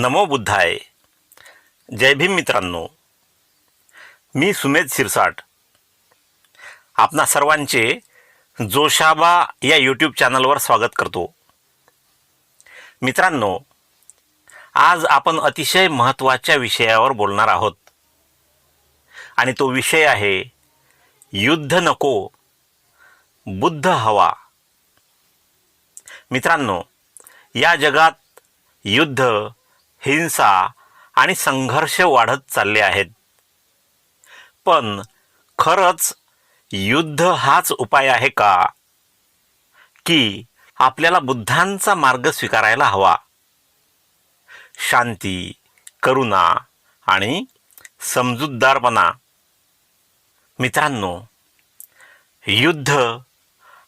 नमो बुद्धाय. जय भीम मित्रांनो. मी सुमेध शिरसाट. आपणा सर्वांचे जोशाबा या यूट्यूब चॅनलवर स्वागत करतो. मित्रांनो आज आपण अतिशय महत्त्वाच्या विषयावर बोलणार आहोत. आणि तो विषय आहे युद्ध नको बुद्ध हवा. मित्रांनो या जगात युद्ध हिंसा आणि संघर्ष वाढत चालले आहेत. पण खरंच युद्ध हाच उपाय आहे का? की आपल्याला बुद्धांचा मार्ग स्वीकारायला हवा. शांती करुणा आणि समजूतदारपणा. मित्रांनो युद्ध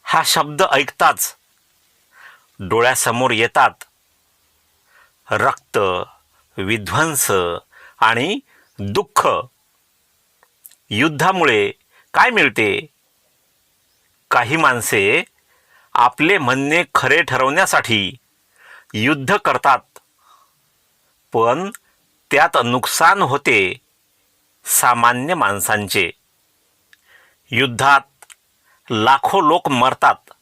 हा शब्द ऐकताच डोळ्यासमोर येतात रक्त विध्वंस आणि दुःख युद्धामुळे काय मिळते? काही माणसे आपले म्हणणे खरे ठरवण्यासाठी युद्ध करतात पण त्यात नुकसान होते सामान्य माणसांचे. युद्धात लाखो लोक मरतात.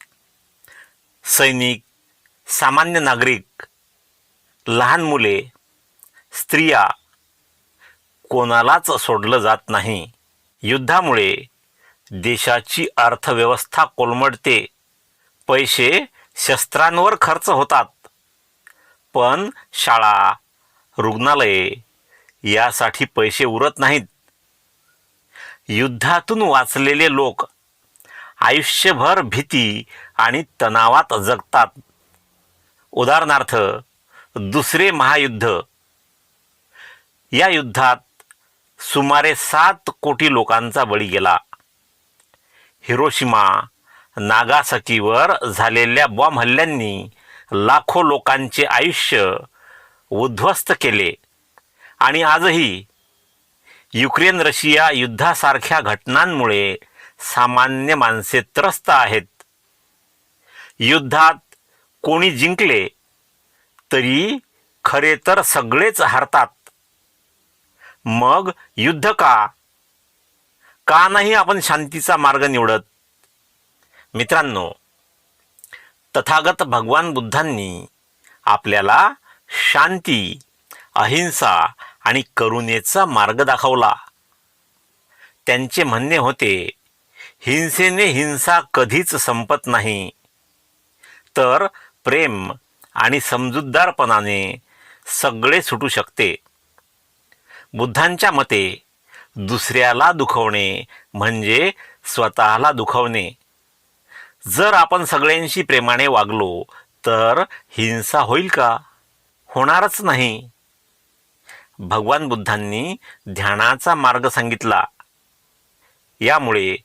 सैनिक सामान्य नागरिक लहान मुले स्त्रिया कोणालाच सोडलं जात नाही. युद्धामुळे देशाची अर्थव्यवस्था कोलमडते. पैसे शस्त्रांवर खर्च होतात. पण शाळा रुग्णालये यासाठी पैसे उरत नाहीत. युद्धातून वाचलेले लोक आयुष्यभर भीती आणि तणावात जगतात. उदाहरणार्थ दुसरे महायुद्ध. या युद्धात सुमारे सात कोटी लोकांचा बळी गेला. हिरोशिमा नागासाकीवर झालेल्या बॉम्ब हल्ल्यांनी लाखो लोकांचे आयुष्य उद्ध्वस्त केले. आणि आजही युक्रेन रशिया युद्धासारख्या घटनांमुळे सामान्य माणसे त्रस्त आहेत. युद्धात कोणी जिंकले तरी खरे तर सगळेच हारतात. मग युद्ध का? का नाही आपण शांतीचा मार्ग निवडत? मित्रांनो तथागत भगवान बुद्धांनी आपल्याला शांती अहिंसा आणि करुणेचा मार्ग दाखवला. त्यांचे म्हणणे होते हिंसेने हिंसा कधीच संपत नाही. तर प्रेम आणि समजूतदारपणाने सगळे सुटू शकते. बुद्धांच्या मते दुसऱ्याला दुखवणे म्हणजे स्वतःला दुखवणे. जर आपण सगळ्यांशी प्रेमाने वागलो तर हिंसा होईल का? होणारच नाही. भगवान बुद्धांनी ध्यानाचा मार्ग सांगितला. यामुळे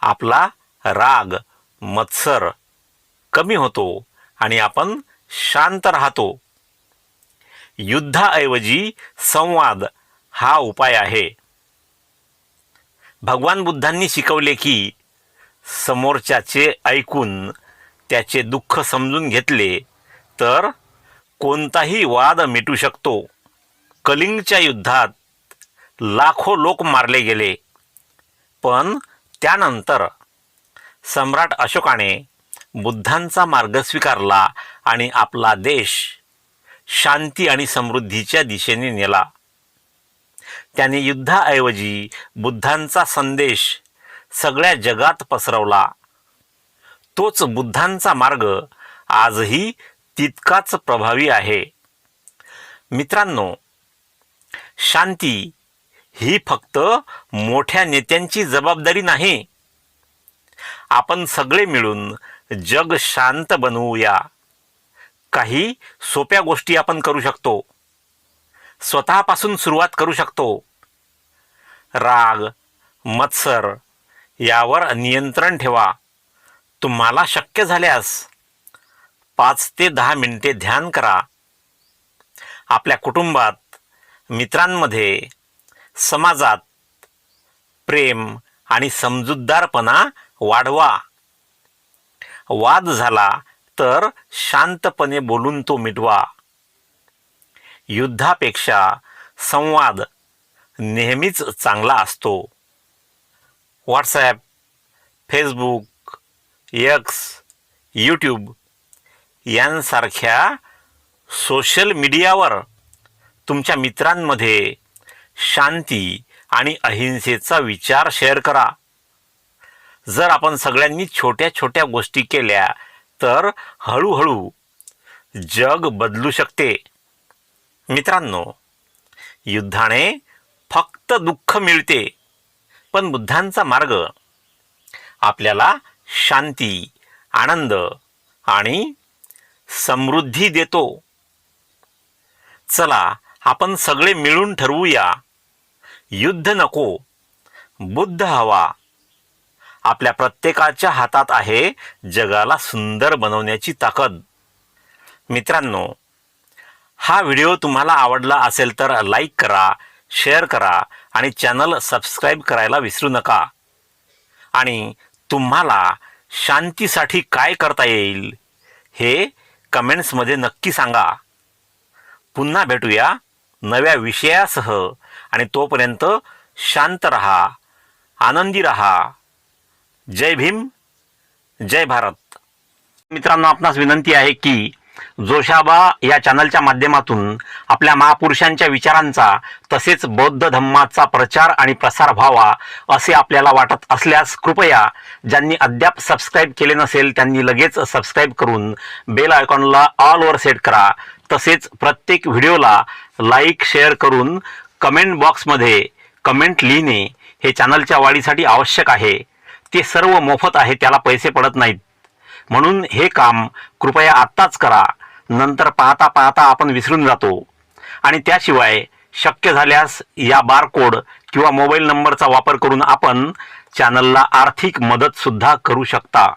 आपला राग मत्सर कमी होतो आणि आपण शांत राहतो. युद्धाऐवजी संवाद हा उपाय आहे. भगवान बुद्धांनी शिकवले की समोरच्याचे ऐकून त्याचे दुःख समजून घेतले तर कोणताही वाद मिटू शकतो. कलिंगच्या युद्धात लाखो लोक मारले गेले. पण त्यानंतर सम्राट अशोकाने बुद्धांचा मार्ग स्वीकारला आणि आपला देश शांती आणि समृद्धीच्या दिशेने नेला. त्याने युद्धाऐवजी बुद्धांचा संदेश सगळ्या जगात पसरवला. तोच बुद्धांचा मार्ग आजही तितकाच प्रभावी आहे. मित्रांनो शांती ही फक्त मोठ्या नेत्यांची जबाबदारी नाही. आपण सगळे मिळून जग शांत बनवूया. काही सोप्या गोष्टी आपण करू शकतो. स्वतःपासून सुरुवात करू शकतो. राग मत्सर यावर नियंत्रण ठेवा. तुम्हाला शक्य झाल्यास पाच ते दहा मिनिटे ध्यान करा. आपल्या कुटुंबात मित्रांमध्ये समाजात प्रेम आणि समजूतदारपणा वाढवा. वाद झाला तर शांतपणे बोलून तो मिटवा. युद्धापेक्षा संवाद नेहमीच चांगला असतो. व्हॉट्सॲप फेसबुक यक्स यूट्यूब यांसारख्या सोशल मीडियावर तुमच्या मित्रांमध्ये शांती आणि अहिंसेचा विचार शेअर करा. जर आपण सगळ्यांनी छोट्या छोट्या गोष्टी केल्या तर हळूहळू जग बदलू शकते. मित्रांनो युद्धाने फक्त दुःख मिळते पण बुद्धांचा मार्ग आपल्याला शांती आनंद आणि समृद्धी देतो. चला आपण सगळे मिळून ठरवूया. युद्ध नको बुद्ध हवा. आपल्या प्रत्येकाच्या हातात आहे जगाला सुंदर बनवण्याची ताकद. मित्रांनो हा व्हिडिओ तुम्हाला आवडला असेल तर लाईक करा शेअर करा आणि चॅनल सबस्क्राईब करायला विसरू नका. आणि तुम्हाला शांतीसाठी काय करता येईल हे कमेंट्समध्ये नक्की सांगा. पुन्हा भेटूया नव्या विषयासह आणि तोपर्यंत शांत रहा आनंदी रहा. जय भीम जय भारत. मित्रांनो आपणास विनंती आहे की जोशाबा या चॅनलच्या माध्यमातून आपल्या महापुरुषांच्या विचारांचा तसेच बौद्ध धम्माचा प्रचार आणि प्रसार व्हावा असे आपल्याला वाटत असल्यास कृपया ज्यांनी अद्याप सबस्क्राईब केले नसेल त्यांनी लगेच सबस्क्राईब करून बेल आयकॉनला ऑलवर सेट करा. तसेच प्रत्येक व्हिडिओला लाईक शेअर करून कमेंट बॉक्समध्ये कमेंट लिहिणे हे चॅनलच्या वाढीसाठी आवश्यक आहे. ते सर्व मोफत आहे त्याला पैसे पडत नाहीत. म्हणून हे काम कृपया आत्ताच करा. नंतर पाहता पाहता आपण विसरून जातो. आणि त्याशिवाय शक्य झाल्यास या बारकोड किंवा मोबाईल नंबरचा वापर करून आपण चॅनलला आर्थिक मदतसुद्धा करू शकता.